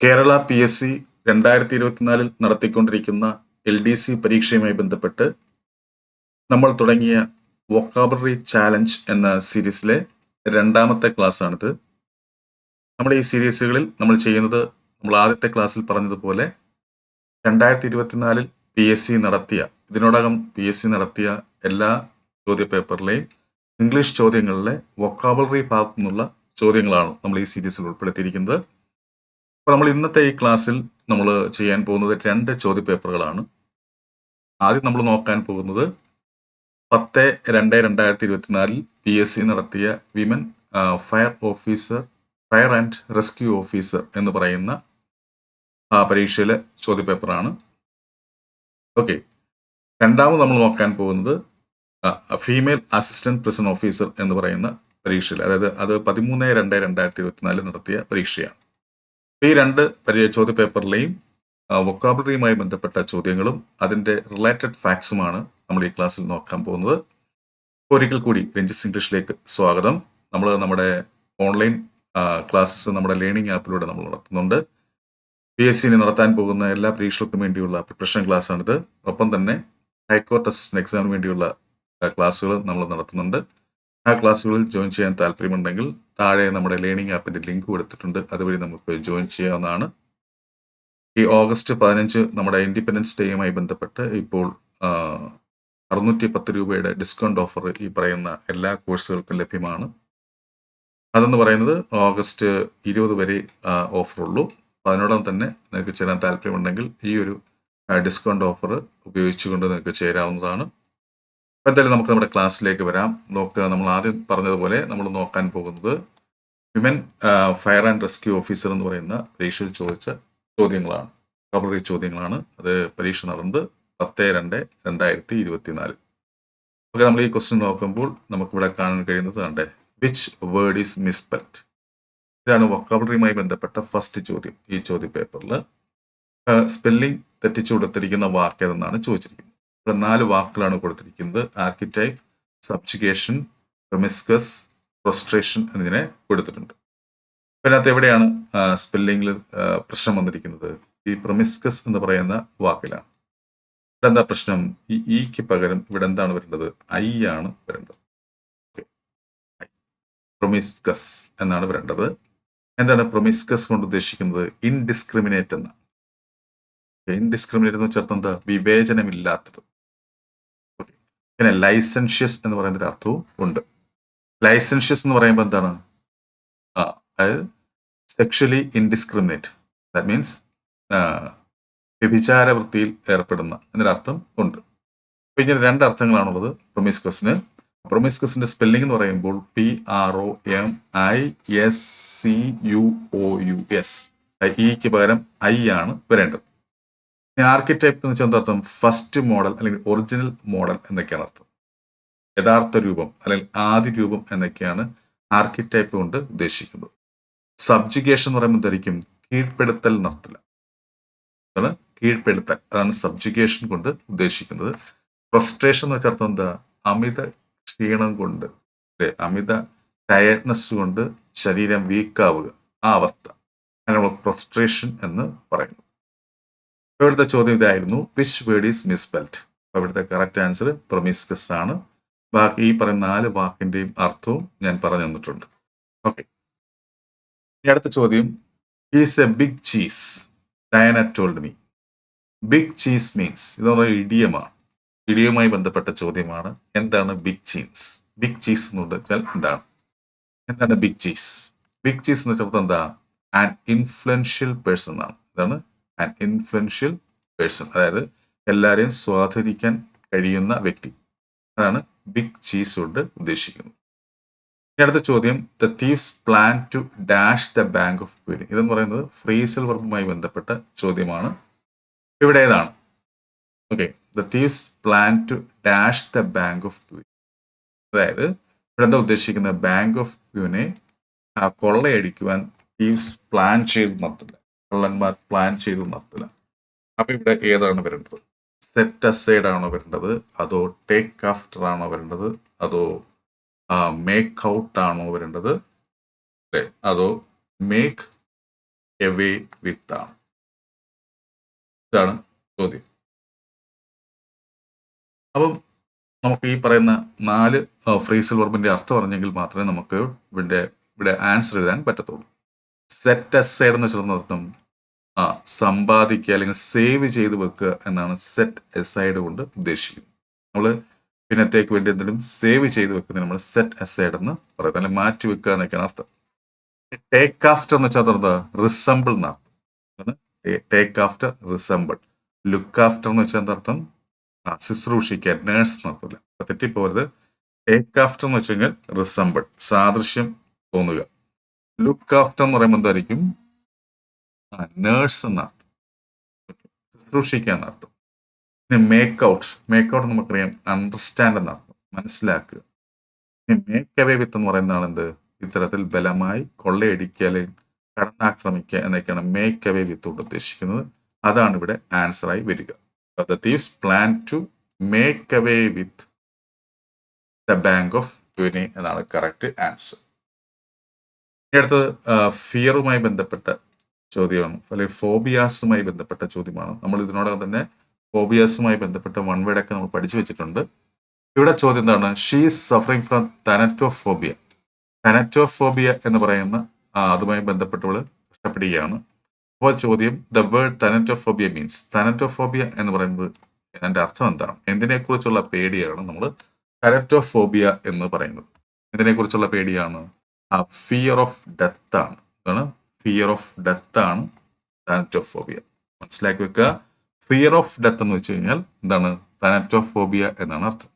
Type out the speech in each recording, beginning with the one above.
Kerala P S C രണ്ടായിരത്തി ഇരുപത്തിനാലിൽ നടത്തിക്കൊണ്ടിരിക്കുന്ന എൽ ഡി സി പരീക്ഷയുമായി ബന്ധപ്പെട്ട് നമ്മൾ തുടങ്ങിയ വൊക്കാബററി ചാലഞ്ച് എന്ന സീരീസിലെ രണ്ടാമത്തെ ക്ലാസ്സാണിത്. നമ്മുടെ ഈ സീരീസുകളിൽ നമ്മൾ ചെയ്യുന്നത് നമ്മൾ ആദ്യത്തെ ക്ലാസ്സിൽ പറഞ്ഞതുപോലെ രണ്ടായിരത്തി ഇരുപത്തിനാലിൽ പി എസ് സി നടത്തിയ ഇതിനോടകം പി എസ് സി നടത്തിയ എല്ലാ ചോദ്യപേപ്പറിലെയും ഇംഗ്ലീഷ് ചോദ്യങ്ങളിലെ വൊക്കാബററി ഭാഗത്തു നിന്നുള്ള ചോദ്യങ്ങളാണ് നമ്മൾ ഈ സീരീസിൽ ഉൾപ്പെടുത്തിയിരിക്കുന്നത്. അപ്പോൾ നമ്മൾ ഇന്നത്തെ ഈ ക്ലാസ്സിൽ നമ്മൾ ചെയ്യാൻ പോകുന്നത് രണ്ട് ചോദ്യ പേപ്പറുകളാണ് ആദ്യം നമ്മൾ നോക്കാൻ പോകുന്നത് പത്ത് രണ്ട് രണ്ടായിരത്തി ഇരുപത്തിനാലിൽ പി എസ് സി നടത്തിയ women fire officer fire and rescue officer എന്ന് പറയുന്ന പരീക്ഷയിലെ ചോദ്യ പേപ്പറാണ് ഓക്കെ. രണ്ടാമത് നമ്മൾ നോക്കാൻ പോകുന്നത് ഫീമെയിൽ അസിസ്റ്റന്റ് പ്രിസൺ ഓഫീസർ എന്ന് പറയുന്ന പരീക്ഷയിൽ അതായത് അത് പതിമൂന്ന് രണ്ട് രണ്ടായിരത്തി ഇരുപത്തിനാലിൽ നടത്തിയ പരീക്ഷയാണ്. ഈ രണ്ട് പരി ചോദ്യപേപ്പറിലെയും വൊക്കാബുലറിയുമായി ബന്ധപ്പെട്ട ചോദ്യങ്ങളും അതിന്റെ റിലേറ്റഡ് ഫാക്ട്സുമാണ് നമ്മൾ ഈ ക്ലാസ്സിൽ നോക്കാൻ പോകുന്നത്. ഒരിക്കൽ കൂടി രഞ്ജിസ് ഇംഗ്ലീഷിലേക്ക് സ്വാഗതം. നമ്മൾ നമ്മുടെ ഓൺലൈൻ ക്ലാസ്സസ് നമ്മുടെ ലേണിംഗ് ആപ്പിലൂടെ നമ്മൾ നടത്തുന്നുണ്ട്. പി എസ് സിന് നടത്താൻ പോകുന്ന എല്ലാ പരീക്ഷകൾക്കും വേണ്ടിയുള്ള പ്രിപ്പറേഷൻ ക്ലാസ്സാണിത് ഒപ്പം തന്നെ ഹൈക്കോർട്ട് അസിസ്റ്റന്റ് എക്സാമിന് വേണ്ടിയുള്ള ക്ലാസ്സുകൾ നമ്മൾ നടത്തുന്നുണ്ട്. ആ ക്ലാസ്സുകളിൽ ജോയിൻ ചെയ്യാൻ താല്പര്യമുണ്ടെങ്കിൽ താഴെ നമ്മുടെ ലേണിംഗ് ആപ്പിന്റെ ലിങ്ക് കൊടുത്തിട്ടുണ്ട്. അതുവഴി നമുക്ക് ജോയിൻ ചെയ്യാവുന്നതാണ്. ഈ ഓഗസ്റ്റ് പതിനഞ്ച് നമ്മുടെ ഇൻഡിപെൻഡൻസ് ഡേയുമായി ബന്ധപ്പെട്ട് ഇപ്പോൾ അറുന്നൂറ്റി പത്ത് രൂപയുടെ ഡിസ്കൗണ്ട് ഓഫർ ഈ പറയുന്ന എല്ലാ കോഴ്സുകൾക്കും ലഭ്യമാണ്. അതെന്ന് പറയുന്നത് ഓഗസ്റ്റ് ഇരുപത് വരെ ഓഫറുള്ളൂ അതിനോടൊപ്പം തന്നെ നിങ്ങൾക്ക് ചേരാൻ താല്പര്യമുണ്ടെങ്കിൽ ഈ ഒരു ഡിസ്കൗണ്ട് ഓഫർ ഉപയോഗിച്ചുകൊണ്ട് നിങ്ങൾക്ക് ചേരാവുന്നതാണ്. എന്തായാലും നമുക്ക് നമ്മുടെ ക്ലാസ്സിലേക്ക് വരാം. നോക്കുക നമ്മൾ ആദ്യം പറഞ്ഞതുപോലെ നമ്മൾ നോക്കാൻ പോകുന്നത് women fire and rescue officer എന്ന് പറയുന്ന പരീക്ഷയിൽ ചോദിച്ച ചോദ്യങ്ങളാണ്. കബറി ചോദ്യങ്ങളാണ്. അത് പരീക്ഷ നടന്നത് പത്ത് രണ്ട് രണ്ടായിരത്തി ഇരുപത്തിനാല്. ഓക്കെ നമ്മൾ ഈ ക്വസ്റ്റ്യൻ നോക്കുമ്പോൾ നമുക്കിവിടെ കാണാൻ കഴിയുന്നത് കണ്ടേ വിച്ച് വേർഡ് ഈസ് മിസ്പെൽറ്റ് ഇതാണ് വൊക്കാബുലറിയുമായി ബന്ധപ്പെട്ട ഫസ്റ്റ് ചോദ്യം. ഈ ചോദ്യ പേപ്പറിൽ സ്പെല്ലിംഗ് തെറ്റിച്ചു കൊടുത്തിരിക്കുന്ന വാക്ക് ഏതെന്നാണ് ചോദിച്ചിരിക്കുന്നത്. നാല് വാക്കുകളാണ് കൊടുത്തിരിക്കുന്നത്. ആർക്കിടൈപ്പ് സബ്ജുഗേഷൻ പ്രൊമിസ്കസ് പ്രൊസ്ട്രേഷൻ എന്നിങ്ങനെ കൊടുത്തിട്ടുണ്ട്. അപ്പോൾ ഇതിനകത്ത് എവിടെയാണ് സ്പെല്ലിങ്ങിൽ പ്രശ്നം വന്നിരിക്കുന്നത്? ഈ പ്രൊമിസ്കസ് എന്ന് പറയുന്ന വാക്കിലാണ്. ഇവിടെ എന്താ പ്രശ്നം? ഈ ഇക്ക് പകരം ഇവിടെ എന്താണ് വരേണ്ടത്? ഐ ആണ് വരേണ്ടത്. പ്രൊമിസ്കസ് എന്നാണ് വരേണ്ടത്. എന്താണ് പ്രൊമിസ്കസ് കൊണ്ട് ഉദ്ദേശിക്കുന്നത്? ഇൻഡിസ്ക്രിമിനേറ്റ് എന്ന ഇൻഡിസ്ക്രിമിനേറ്റ് എന്ന് വെച്ചാൽ എന്താ? വിവേചനമില്ലാത്തത്. പിന്നെ ലൈസൻഷ്യസ് എന്ന് പറയുന്ന അർത്ഥവും ഉണ്ട്. ലൈസൻഷ്യസ് എന്ന് പറയുമ്പോൾ എന്താണ്? ആ അതായത് സെക്ഷലി ഇൻഡിസ്ക്രിമിനേറ്റ് ദാറ്റ് മീൻസ് വ്യഭിചാര വൃത്തിയിൽ ഏർപ്പെടുന്ന എന്നൊരർത്ഥം ഉണ്ട്. ഇങ്ങനെ രണ്ട് അർത്ഥങ്ങളാണുള്ളത് പ്രൊമിസ്കസിന് പ്രൊമിസ്കസിന്റെ സ്പെല്ലിംഗ് എന്ന് പറയുമ്പോൾ P R O M I S C U O U S ഇക്ക് പകരം ഐ ആണ് വരേണ്ടത്. ആർക്കിടൈപ്പ് എന്ന് വെച്ചാൽ എന്താർത്ഥം ഫസ്റ്റ് മോഡൽ അല്ലെങ്കിൽ ഒറിജിനൽ മോഡൽ എന്നൊക്കെയാണ് അർത്ഥം. യഥാർത്ഥ രൂപം അല്ലെങ്കിൽ ആദ്യ രൂപം എന്നൊക്കെയാണ് ആർക്കിടൈപ്പ് കൊണ്ട് ഉദ്ദേശിക്കുന്നത്. സബ്ജുഗേഷൻ എന്ന് പറയുമ്പോൾ ധരിക്കും കീഴ്പ്പെടുത്തൽ നടത്തില്ല അതാണ് കീഴ്പ്പെടുത്തൽ. അതാണ് സബ്ജുഗേഷൻ കൊണ്ട് ഉദ്ദേശിക്കുന്നത്. ഫ്രസ്ട്രേഷൻ എന്ന് വെച്ചാൽ അർത്ഥം എന്താ? അമിത ക്ഷീണം കൊണ്ട് അല്ലെ? അമിത ടയർഡ്നെസ് കൊണ്ട് ശരീരം വീക്കാവുക ആ അവസ്ഥ. അങ്ങനെ ഫ്രസ്ട്രേഷൻ എന്ന് പറയുന്നു. ഇവിടുത്തെ ചോദ്യം ഇതായിരുന്നു. വിച്ച് വേർഡ് ഈസ് അപ്പോൾ ഇവിടുത്തെ കറക്റ്റ് ആൻസർ പ്രൊമിസ്കസ് ആണ്. ബാക്കി ഈ പറയുന്ന നാല് വാക്കിന്റെയും അർത്ഥവും ഞാൻ പറഞ്ഞു തന്നിട്ടുണ്ട്. ഓക്കെ ഇനി അടുത്ത ചോദ്യം. Is a big cheese Diana told me big cheese means ഇത് പറഞ്ഞ ഇടിയമാണ്. ഇടിയുമായി ബന്ധപ്പെട്ട ചോദ്യമാണ്. എന്താണ് ബിഗ് ചീസ് ബിഗ് ചീസ് എന്ന് വെച്ചാൽ എന്താണ്? എന്താണ് ബിഗ് ചീസ് ബിഗ് ചീസ് എന്ന് വെച്ചാൽ എന്താ? ആൻ ഇൻഫ്ലുവൻഷ്യൽ പേഴ്സൺ ആണ്. ഇതാണ് ആൻ ഇൻഫ്ലുവൻഷ്യൽ പേഴ്സൺ അതായത് എല്ലാവരെയും സ്വാധീനിക്കാൻ കഴിയുന്ന വ്യക്തി. അതാണ് ബിഗ് ചീസ് കൊണ്ട് ഉദ്ദേശിക്കുന്നത്. ഇനി അടുത്ത ചോദ്യം the thieves plan to dash the bank of പേര് ഇതെന്ന് പറയുന്നത് ഫ്രീസൽ വർബുമായി ബന്ധപ്പെട്ട ചോദ്യമാണ്. ഇവിടെ ഏതാണ്? Okay the thieves plan to dash the bank of puree അതായത് ഇവിടെ എന്താ ഉദ്ദേശിക്കുന്നത്? ബാങ്ക് ഓഫ് പ്യൂനെ കൊള്ളയടിക്കുവാൻ തീവ്സ് പ്ലാൻ ചെയ്ത് നടത്തില്ല കള്ളന്മാർ പ്ലാൻ ചെയ്തു നടത്തില്ല അപ്പൊ ഇവിടെ ഏതാണ് വരേണ്ടത്? സെറ്റ് അസൈഡ് ആണോ വരേണ്ടത്? അതോ ടേക്ക് ആഫ്റ്റർ ആണോ വരേണ്ടത്? അതോ മേക്ക് ഔട്ട് ആണോ വരേണ്ടത്? അതോ മേക്ക് എവേ വിത്ത് ആണ്. ഇതാണ് ചോദ്യം. അപ്പം നമുക്ക് ഈ പറയുന്ന നാല് ഫ്രീസിൽ വെർബിന്റെ അർത്ഥം അറിഞ്ഞെങ്കിൽ മാത്രമേ നമുക്ക് ഇവിടെ ഇവിടെ ആൻസർ എഴുതാൻ പറ്റത്തുള്ളൂ. സെറ്റ് അസൈഡ് എന്ന് വെച്ചിരുന്ന അർത്ഥം ആ സമ്പാദിക്കുക അല്ലെങ്കിൽ സേവ് ചെയ്ത് വെക്കുക എന്നാണ് സെറ്റ് എസൈഡ് കൊണ്ട് ഉദ്ദേശിക്കുന്നത്. നമ്മൾ പിന്നത്തേക്ക് വേണ്ടി എന്തെങ്കിലും സേവ് ചെയ്ത് വെക്കുന്നത് നമ്മൾ സെറ്റ് അസൈഡ് എന്ന് പറയുന്നത്. അല്ലെങ്കിൽ മാറ്റി വെക്കുക എന്നൊക്കെയാണ് അർത്ഥം. ടേക്ക് ആഫ്റ്റർ എന്ന് വെച്ചാൽ എന്താ റിസംബിൾ എന്നർത്ഥം take after resemble look after എന്ന് വെച്ചാൽ എന്തർത്ഥം ആ ശുശ്രൂഷിക്കുക നേഴ്സ് എന്നർത്ഥമില്ല തെറ്റിപ്പോരുത് ടേക്ക് ആഫ്റ്റർ എന്ന് വെച്ച് റിസംബിൾ സാദൃശ്യം തോന്നുക. ലുക്ക് ആഫ്റ്റർ എന്ന് പറയുമ്പോൾ എന്തായിരിക്കും? ആ നേഴ്സ് എന്നർത്ഥം. ശുശ്രൂഷിക്കുക എന്നർത്ഥം. പിന്നെ മേക്ക് ഔട്ട് മേക്ക് ഔട്ട് നമുക്കറിയാം. അണ്ടർസ്റ്റാൻഡ് എന്നർത്ഥം. മനസ്സിലാക്കുക. പിന്നെ മേക്ക് അവേ വിത്ത് എന്ന് പറയുന്നതാണ് എന്ത്? ഇത്തരത്തിൽ ബലമായി കൊള്ളയടിക്കുക അല്ലെങ്കിൽ കടന്നാക്രമിക്കുക എന്നൊക്കെയാണ് മേക്ക് അവേ വിത്ത് കൊണ്ട് ഉദ്ദേശിക്കുന്നത്. അതാണ് ഇവിടെ ആൻസറായി വരിക. The thieves plan to make away with the bank of യുനി എന്നാണ് കറക്റ്റ് ആൻസർ അടുത്തത് ഫിയറുമായി ബന്ധപ്പെട്ട ചോദ്യമാണ്. അല്ലെങ്കിൽ ഫോബിയാസുമായി ബന്ധപ്പെട്ട ചോദ്യമാണ്. നമ്മൾ ഇതിനോടകം തന്നെ ഫോബിയാസുമായി ബന്ധപ്പെട്ട വൺ വേഡൊക്കെ നമ്മൾ പഠിച്ചു വെച്ചിട്ടുണ്ട്. ഇവിടെ ചോദ്യം എന്താണ്? She suffering from thanatophobia thanatophobia എന്ന് പറയുന്ന അതുമായി ബന്ധപ്പെട്ടവൾ കഷ്ടപ്പെടുകയാണ് അപ്പോൾ ചോദ്യം the word thanatophobia means thanatophobia എന്ന് പറയുന്നത് എന്റെ അർത്ഥം എന്താണ്? എന്തിനെക്കുറിച്ചുള്ള പേടിയാണ് നമ്മൾ തനറ്റോഫോബിയ എന്ന് പറയുന്നത്. എന്തിനെക്കുറിച്ചുള്ള പേടിയാണ്? ആ ഫിയർ ഓഫ് ഡെത്ത് ആണ്. അതാണ് ഫിയർ ഓഫ് ഡെത്ത് ആണ് താനറ്റോഫോബിയ മനസ്സിലാക്കി വെക്കുക. ഫിയർ ഓഫ് ഡെത്ത് എന്ന് വെച്ച് കഴിഞ്ഞാൽ എന്താണ്? താനറ്റോഫോബിയ എന്നാണ് അർത്ഥം.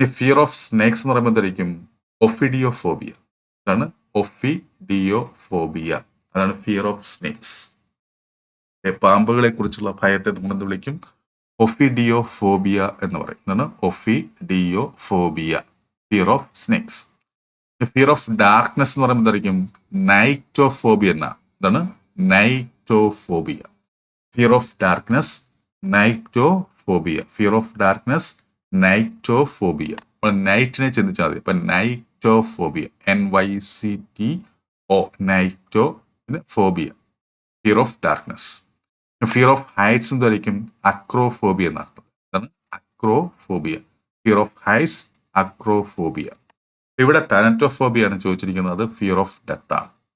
ഇനി ഫിയർ ഓഫ് സ്നേക്സ് എന്ന് പറയുമ്പോൾ എന്തായിരിക്കും? ഒഫിഡിയോഫോബിയ അതാണ് ഒഫിഡിയോഫോബിയ അതാണ് ഫിയർ ഓഫ് സ്നേക്സ് പാമ്പുകളെ കുറിച്ചുള്ള ഭയത്തെ നമ്മൾ എന്ത് വിളിക്കും? ഒഫിഡിയോഫോബിയ എന്ന് പറയും. എന്താണ്? Ophidiophobia fear of snakes fear of darkness എന്ന് പറയുമ്പോൾ എന്തായിരിക്കും? നൈറ്റോഫോബിയ എന്ന. ഇതാണ് nyctophobia fear of darkness nyctophobia fear of darkness nyctophobia അപ്പോൾ നൈറ്റിനെ ചിന്തിച്ചാൽ മതി. ഇപ്പം nyctophobia N Y C T O nyctophobia fear of darkness fear of heights എന്തായിരിക്കും അക്രോഫോബിയ എന്നർത്ഥം അതാണ് acrophobia fear of heights acrophobia ഇവിടെ ടാനറ്റോഫോബിയ ചോദിച്ചിരിക്കുന്നത്. ചോദിച്ചിരിക്കുന്നത് fear of ഡെത്താണ്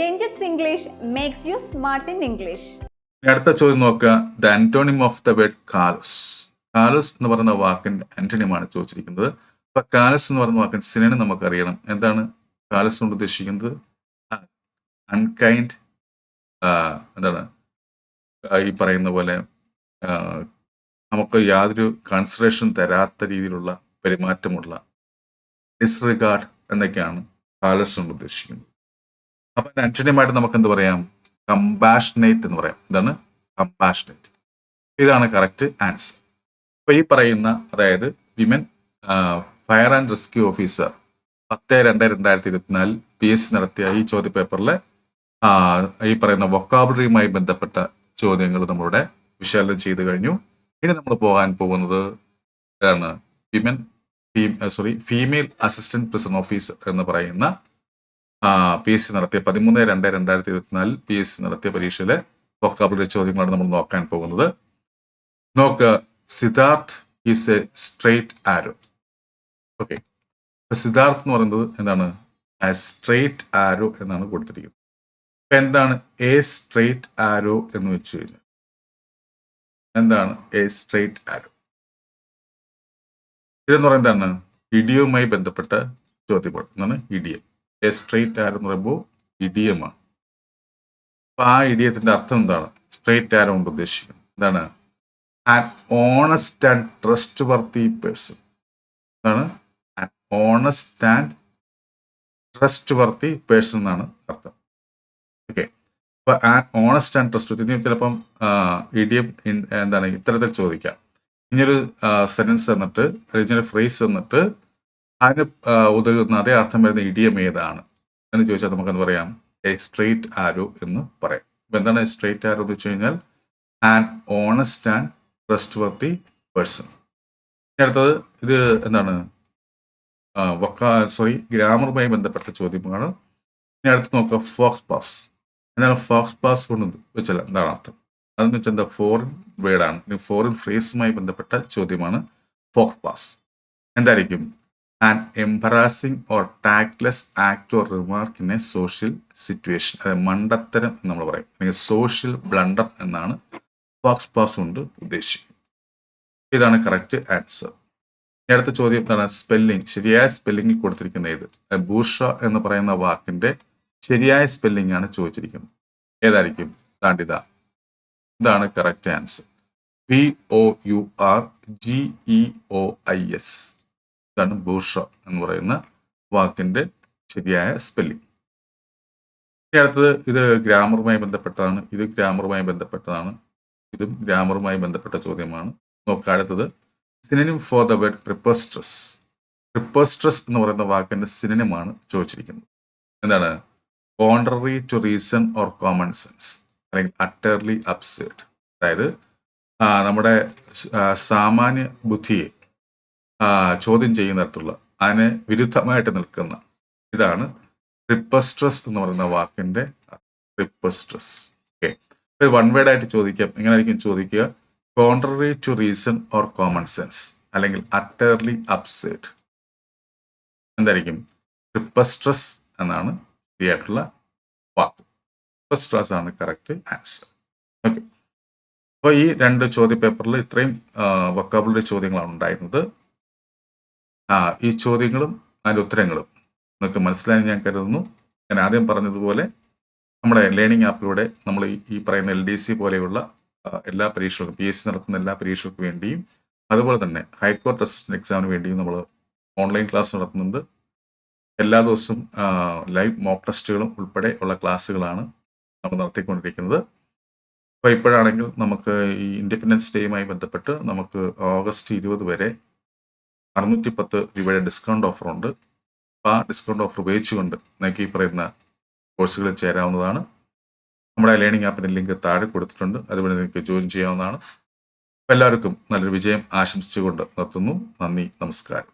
Ranjith's English makes you smart in English അടുത്ത ചോദ്യം നോക്കുക. The antonym of the word callous callous എന്ന് പറയുന്ന വാക്കിന്റെ ആന്റണിമാണ് ചോദിച്ചിരിക്കുന്നത്. അപ്പൊ കാലസ് എന്ന് പറയുന്ന വാക്കിന്റെ സിനിമ നമുക്കറിയണം. എന്താണ്? കാലസ് കൊണ്ട് ഉദ്ദേശിക്കുന്നത്? അൺകൈൻഡ് എന്താണ്? ഈ പറയുന്ന പോലെ നമുക്ക് യാതൊരു കൺസിഡറേഷൻ തരാത്ത രീതിയിലുള്ള പെരുമാറ്റമുള്ള ഡിസ്റിഗാർഡ് എന്നൊക്കെയാണ് കാലസ് കൊണ്ട് ഉദ്ദേശിക്കുന്നത്. അപ്പൊ ആന്റണിയുമായിട്ട് നമുക്ക് എന്ത് പറയാം? കമ്പാഷനേറ്റ് എന്ന് പറയാം. ഇതാണ് കമ്പാഷനേറ്റ് ഇതാണ് കറക്റ്റ് ആൻസർ അപ്പൊ ഈ പറയുന്ന അതായത് women fire and rescue officer പത്ത് രണ്ട് രണ്ടായിരത്തി ഇരുപത്തിനാലിൽ പി എസ് നടത്തിയ ഈ ചോദ്യ പേപ്പറിലെ ഈ പറയുന്ന വൊക്കാബുലറിയുമായി ബന്ധപ്പെട്ട ചോദ്യങ്ങൾ നമ്മളുടെ വിശകലനം ചെയ്തു കഴിഞ്ഞു. ഇനി നമ്മൾ പോകാൻ പോകുന്നത് ഇതാണ് women sorry female assistant prison officer എന്ന് പറയുന്ന പി എസ് സി നടത്തിയ പതിമൂന്ന് രണ്ട് രണ്ടായിരത്തി ഇരുപത്തിനാലിൽ പി എസ് സി നടത്തിയ പരീക്ഷയിലെ വൊക്കാബുലറി ചോദ്യങ്ങളാണ് നമ്മൾ നോക്കാൻ പോകുന്നത്. നോക്ക് Siddharth is a straight arrow okay Siddharth എന്ന് പറയുന്നത് എന്താണ്? സ്ട്രെയിറ്റ് ആരോ എന്നാണ് കൊടുത്തിരിക്കുന്നത്. അപ്പൊ എന്താണ് എ സ്ട്രെയിറ്റ് ആരോ എന്ന് വെച്ച് കഴിഞ്ഞാൽ? എന്താണ് എ സ്ട്രെയിറ്റ് ആരോ ഇതെന്ന് പറയുന്നത് എന്താണ്? ബന്ധപ്പെട്ട ചോദ്യമാണ് എന്നാണ് ഇഡിയം സ്ട്രെയിറ്റ് ആരോ എന്ന് പറയുമ്പോൾ ഇഡിയമാണ് അപ്പൊ ആ ഇടിയത്തിന്റെ അർത്ഥം എന്താണ്? സ്ട്രെയിറ്റ് ആരോ കൊണ്ട് ഉദ്ദേശിക്കുന്നത് എന്താണ്? An honest and trustworthy person എന്താണ്? An honest and trustworthy person എന്നാണ് അർത്ഥം. ഓക്കെ അപ്പോൾ ഓണസ്റ്റ് ആൻഡ് ട്രസ്റ്റ് ഇനി ചിലപ്പം ഇഡിയം എന്താണ് ഇത്തരത്തിൽ ചോദിക്കാം. ഇനിയൊരു സെന്റൻസ് തന്നിട്ട് അല്ലെങ്കിൽ ഫ്രേസ് തന്നിട്ട് അതിന് ആ, ഉതകുന്ന അതേ അർത്ഥം വരുന്ന ഇടിയം ഏതാണ്? എന്ന് ചോദിച്ചാൽ നമുക്കെന്ന് പറയാം? എ സ്ട്രെയിറ്റ് ആരോ എന്ന് പറയാം. അപ്പം എന്താണ് സ്ട്രെയിറ്റ് ആരോ എന്ന് വെച്ച് കഴിഞ്ഞാൽ an honest and trustworthy person അടുത്തത് ഇത് എന്താണ്? വക്കാ സോറി ഗ്രാമറുമായി ബന്ധപ്പെട്ട ചോദ്യമാണ്. ഇനി അടുത്ത് നോക്കുക ഫോക്സ് പാസ്. എന്താണ് ഫോക്സ് പാസ് കൊണ്ട് വെച്ചാൽ എന്താണ് അർത്ഥം? അതെന്ന് വെച്ചാൽ എന്താ? ഫോറിൻ വേർഡാണ്. ഫോറിൻ ഫ്രേസുമായി ബന്ധപ്പെട്ട ചോദ്യമാണ് ഫോക്സ് പാസ്. എന്തായിരിക്കും? An embarrassing or tactless act or remark in a social situation. അതായത് മണ്ടത്തരം എന്ന് നമ്മൾ പറയും. അല്ലെങ്കിൽ സോഷ്യൽ ബ്ലണ്ടർ എന്നാണ് ഫോക്സ് പാസ് കൊണ്ട് ഉദ്ദേശിക്കുന്നത്. ഇതാണ് കറക്റ്റ് ആൻസർ. അടുത്ത ചോദ്യം എന്താണ്? സ്പെല്ലിംഗ് ശരിയായ സ്പെല്ലിംഗിൽ കൊടുത്തിരിക്കുന്ന ഏത്? ബൂർഷ എന്ന് പറയുന്ന വാക്കിന്റെ ശരിയായ സ്പെല്ലിംഗ് ആണ് ചോദിച്ചിരിക്കുന്നത്. ഏതായിരിക്കും? താണ്ടിത ഇതാണ് correct answer. P O U R G E O I S. ഇതാണ് ബൂർഷ എന്ന് പറയുന്ന വാക്കിന്റെ ശരിയായ സ്പെല്ലിംഗ് ഇനി അടുത്തത് ഇത് ഗ്രാമറുമായി ബന്ധപ്പെട്ടതാണ്. ഇത് ഗ്രാമറുമായി ബന്ധപ്പെട്ടതാണ്. ഇതും ഗ്രാമറുമായി ബന്ധപ്പെട്ട ചോദ്യമാണ്. നോക്കുക അടുത്തത്. Synonym for the word preposterous preposterous എന്ന് പറയുന്ന വാക്കിന്റെ സിനിമമാണ് ചോദിച്ചിരിക്കുന്നത്. എന്താണ്? Contrary to reason or common sense അല്ലെങ്കിൽ അട്ടർലി അപ്സേർഡ് അതായത് നമ്മുടെ സാമാന്യ ബുദ്ധിയെ ആ, ചെയ്യുന്ന തരത്തിലുള്ള അതിന് വിരുദ്ധമായിട്ട് നിൽക്കുന്ന ഇതാണ് റിപ്പസ്ട്രസ് എന്ന് പറയുന്ന വാക്കിന്റെ റിപ്പസ്ട്രസ്. ഓക്കെ വൺ വേർഡ് ആയിട്ട് ചോദിക്കാം. എങ്ങനെയായിരിക്കും ചോദിക്കുക? Contrary to reason or common sense അല്ലെങ്കിൽ അട്ടർലി അപ്സേർഡ് എന്തായിരിക്കും? റിപ്പസ്ട്രസ് എന്നാണ് ശരിയായിട്ടുള്ള വാക്ക്. റിപ്പസ്ട്രസ് ആണ് കറക്റ്റ് ആൻസർ ഓക്കെ അപ്പോൾ ഈ രണ്ട് ചോദ്യ പേപ്പറിൽ ഇത്രയും വൊക്കാബുലറി ചോദ്യങ്ങളാണ് ഉണ്ടായിരുന്നത്. ആ ഈ ചോദ്യങ്ങളും അതിന്റെ ഉത്തരങ്ങളും നിങ്ങൾക്ക് മനസ്സിലായി ഞാൻ കരുതുന്നു. ഞാൻ ആദ്യം പറഞ്ഞതുപോലെ നമ്മുടെ ലേണിംഗ് ആപ്പിലൂടെ നമ്മൾ ഈ- പറയുന്ന എൽ ഡി സി പോലെയുള്ള എല്ലാ പരീക്ഷകൾക്കും പി എസ് സി നടത്തുന്ന എല്ലാ പരീക്ഷകൾക്ക് വേണ്ടിയും അതുപോലെ തന്നെ ഹൈക്കോർട്ട് അസിസ്റ്റന്റ് എക്സാമിന് വേണ്ടിയും നമ്മൾ ഓൺലൈൻ ക്ലാസ് നടത്തുന്നുണ്ട്. എല്ലാ ദിവസവും ലൈവ് മോക്ക് ടെസ്റ്റുകളും ഉൾപ്പെടെ ഉള്ള ക്ലാസ്സുകളാണ് നമ്മൾ നടത്തിക്കൊണ്ടിരിക്കുന്നത്. അപ്പോൾ ഇപ്പോഴാണെങ്കിൽ നമുക്ക് ഈ ഇൻഡിപെൻഡൻസ് ഡേയുമായി ബന്ധപ്പെട്ട് നമുക്ക് ഓഗസ്റ്റ് ഇരുപത് വരെ അറുന്നൂറ്റി പത്ത് രൂപയുടെ ഡിസ്കൗണ്ട് ഓഫറുണ്ട് അപ്പോൾ ആ ഡിസ്കൗണ്ട് ഓഫർ ഉപയോഗിച്ചുകൊണ്ട് നിങ്ങൾക്ക് ഈ പറയുന്ന കോഴ്സുകളിൽ ചേരാവുന്നതാണ്. നമ്മുടെ ലേണിംഗ് ആപ്പിന്റെ ലിങ്ക് താഴെ കൊടുത്തിട്ടുണ്ട്. അതുവഴി നിങ്ങൾക്ക് ജോയിൻ ചെയ്യാവുന്നതാണ്. എല്ലാവർക്കും നല്ലൊരു വിജയം ആശംസിച്ചുകൊണ്ട് നിർത്തുന്നു. നന്ദി നമസ്കാരം.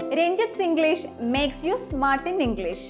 Ranjith's English makes you smart in English